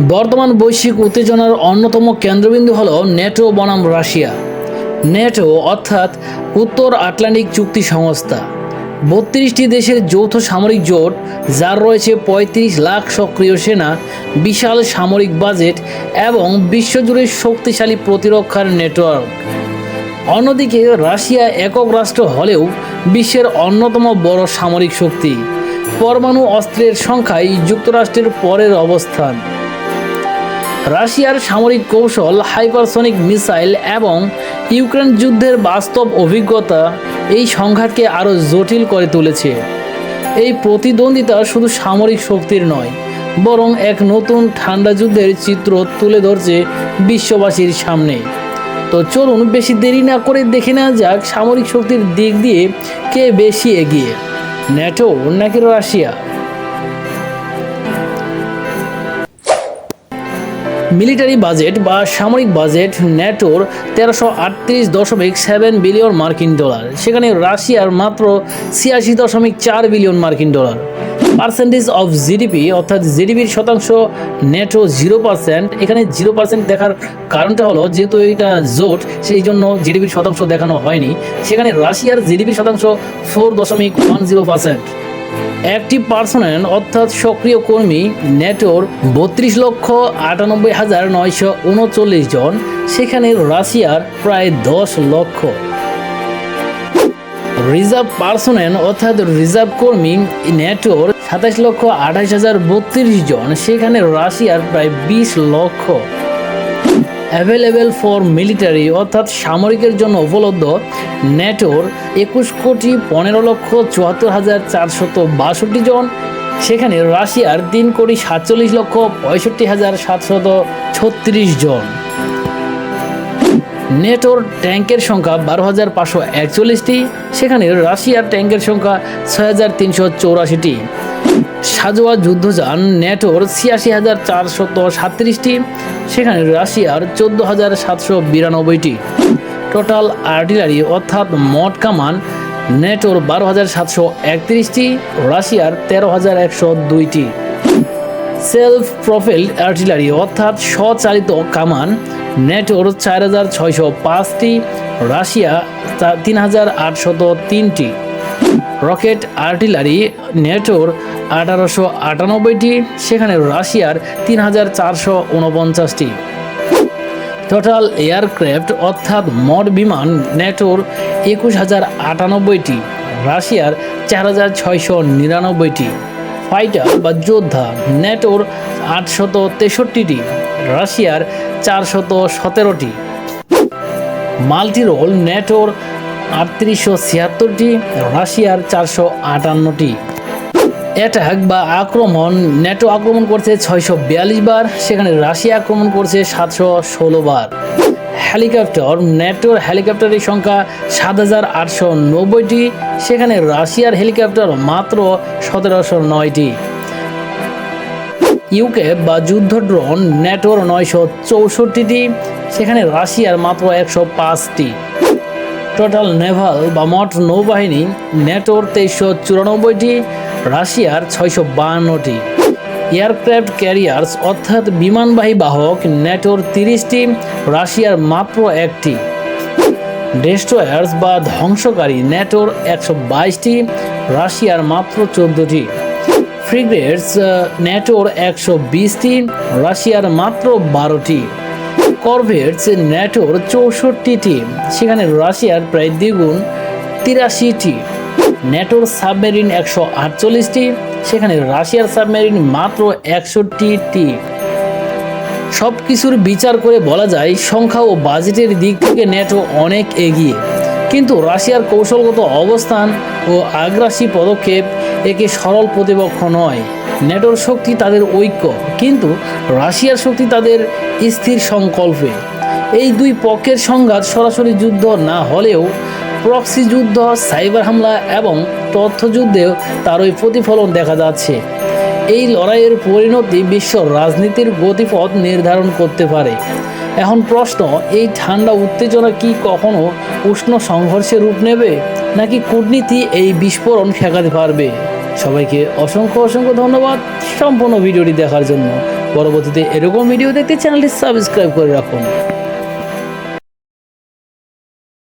বর্তমান বৈশ্বিক উত্তেজনার অন্যতম কেন্দ্রবিন্দু হল নেটো বনাম রাশিয়া। নেটো অর্থাৎ উত্তর আটলান্টিক চুক্তি সংস্থা। বত্রিশটি দেশের যৌথ সামরিক জোট, যার রয়েছে পঁয়ত্রিশ লাখ সক্রিয় সেনা, বিশাল সামরিক বাজেট এবং বিশ্বজুড়ে শক্তিশালী প্রতিরক্ষার নেটওয়ার্ক। অন্যদিকে রাশিয়া একক রাষ্ট্র হলেও বিশ্বের অন্যতম বড় সামরিক শক্তি। পরমাণু অস্ত্রের সংখ্যায় যুক্তরাষ্ট্রের পরের অবস্থান। রাশিয়ার সামরিক কৌশল, হাইপারসনিক মিসাইল এবং ইউক্রেন যুদ্ধের বাস্তব অভিজ্ঞতা এই সংঘাতকে আরও জটিল করে তুলেছে। এই প্রতিদ্বন্দ্বিতা শুধু সামরিক শক্তির নয়, বরং এক নতুন ঠান্ডা যুদ্ধের চিত্র তুলে ধরছে বিশ্ববাসীর সামনে। তো চলুন বেশি দেরি না করে দেখে নেওয়া যাক সামরিক শক্তির দিক দিয়ে কে বেশি এগিয়ে, ন্যাটো নাকি রাশিয়া? মিলিটারি বাজেট বা সামরিক বাজেট ন্যাটোর তেরোশো আটত্রিশ দশমিক সেভেন বিলিয়ন মার্কিন ডলার। সেখানে রাশিয়ার মাত্র ছিয়াশি দশমিক চার বিলিয়ন মার্কিন ডলার। পার্সেন্টেজ অফ জিডিপি, অর্থাৎ জিডিপির শতাংশ নেটো জিরো পার্সেন্ট। এখানে জিরো পার্সেন্ট দেখার কারণটা হলো, যেহেতু এটা জোট, সেই জন্য জিডিপির শতাংশ দেখানো হয়নি। সেখানে রাশিয়ার জিডিপির শতাংশ ফোর দশমিক one zero percent. Active personnel অর্থাৎ সক্রিয় কর্মী নেটোর বত্রিশ লক্ষ আটানব্বই হাজার নয়শো উনচল্লিশ জন, সেখানে রাশিয়ার প্রায় দশ লক্ষ। রিজার্ভ পার্সোনেল অর্থাৎ রিজার্ভ কর্মী নেটোর সাতাশ লক্ষ আঠাশ হাজার বত্রিশ জন, সেখানে রাশিয়ার প্রায় বিশ লক্ষ। অ্যাভেলেবেল ফর মিলিটারি অর্থাৎ সামরিকের জন্য উপলব্ধ নেটোর একুশ কোটি পনেরো লক্ষ চুয়াত্তর হাজার চারশত বাষট্টি জন। সেখানে রাশিয়ার তিন কোটি সাতচল্লিশ লক্ষ পঁয়ষট্টি হাজার সাতশত ছত্রিশ জন। নেটোর ট্যাঙ্কের সংখ্যা বারো হাজার পাঁচশো একচল্লিশটি। সেখানে রাশিয়ার ট্যাঙ্কের সংখ্যা ছয় হাজার তিনশো চৌরাশিটি। সাজোয়া যুদ্ধযান নেটোর ছিয়াশি হাজার চারশত সাতত্রিশটি সেখানে রাশিয়ার চোদ্দ হাজার সাতশো বিরানব্বইটি। টোটাল আর্টিলারি অর্থাৎ মট কামান নেটোর বারো হাজার সাতশো একত্রিশটি, রাশিয়ার তেরো হাজার একশো দুইটি। সেলফ প্রোফাইল আর্টিলারি অর্থাৎ স্বচালিত কামান নেটোর চার হাজার ছয়শো পাঁচটি, রাশিয়া তিন হাজার আটশত তিনটি। রকেট আর্টিলারি, নেটোর আঠারোশো আটানব্বইটি, সেখানে রাশিয়ার তিন হাজার চারশো উনপঞ্চাশটি। টোটাল এয়ারক্রাফট অর্থাৎ মড বিমান, নেটোর একুশ হাজার আটানব্বইটি, রাশিয়ার চার হাজার ছয়শো নিরানব্বইটি। ফাইটার বা যোদ্ধা, নেটোর আটশত তেষট্টিটি, রাশিয়ার চারশত সতেরোটি। মাল্টিরোল নেটোর আটত্রিশশো ছিয়াত্তরটি, রাশিয়ার চারশো আটান্নটি। অ্যাটাক বা আক্রমণ, নেটো আক্রমণ করছে ছয়শো বিয়াল্লিশ বার, সেখানে রাশিয়া আক্রমণ করছে সাতশো ষোলো বার। হেলিকপ্টার, নেটোর হেলিকপ্টারের সংখ্যা সাত হাজার আটশো নব্বইটি, সেখানে রাশিয়ার হেলিকপ্টার মাত্র সতেরোশো নয়টি। ইউকে বা যুদ্ধ ড্রোন, নেটোর নয়শো চৌষট্টিটি, সেখানে রাশিয়ার মাত্র একশো পাঁচটি। টোটাল নেভাল বা মোট নৌবাহিনী নেটোর তেইশশো চুরানব্বইটি, রাশিয়ার ছয়শো বাহান্নটি। এয়ারক্রাফট ক্যারিয়ার্স অর্থাৎ বিমানবাহী বাহক নেটোর তিরিশটি, রাশিয়ার মাত্র একটি। ডেস্ট্রয়ার্স বা ধ্বংসকারী নেটোর একশো বাইশটি, রাশিয়ার মাত্র চোদ্দোটি। ফ্রিগেটস নেটোর একশো বিশটি, রাশিয়ার মাত্র বারোটি। করভেটস নেটোর চৌষট্টিটি সেখানে রাশিয়ার প্রায় দ্বিগুণ তিরাশিটি ন্যাটোর সাবমেরিন একশো আটচল্লিশটি সেখানে রাশিয়ার সাবমেরিন মাত্র একষট্টিটি সব কিছুর বিচার করে বলা যায়, সংখ্যা ও বাজেটের দিক থেকে নেটো অনেক এগিয়ে। কিন্তু রাশিয়ার কৌশলগত অবস্থান ও আগ্রাসী পদক্ষেপ একে সরল প্রতিপক্ষ নয়। ন্যাটোর শক্তি তাদের ঐক্য। কিন্তু রাশিয়ার শক্তি তাদের স্থির সংকল্পে। এই দুই পক্ষের সংঘাত সরাসরি যুদ্ধ না হলেও প্রক্সি যুদ্ধ, সাইবার হামলা এবং তথ্যযুদ্ধেও তার ওই প্রতিফলন দেখা যাচ্ছে। এই লড়াইয়ের পরিণতি বিশ্ব রাজনীতির গতিপথ নির্ধারণ করতে পারে। এখন প্রশ্ন, এই ঠান্ডা উত্তেজনা কি কখনো উষ্ণ সংঘর্ষে রূপ নেবে, নাকি কূটনীতি এই বিস্ফোরণ ঠেকাতে পারবে? সবাইকে অসংখ্য অসংখ্য ধন্যবাদ সম্পূর্ণ ভিডিওটি দেখার জন্য। পরবর্তীতে এরকম ভিডিও দেখতে চ্যানেলটি সাবস্ক্রাইব করে রাখুন।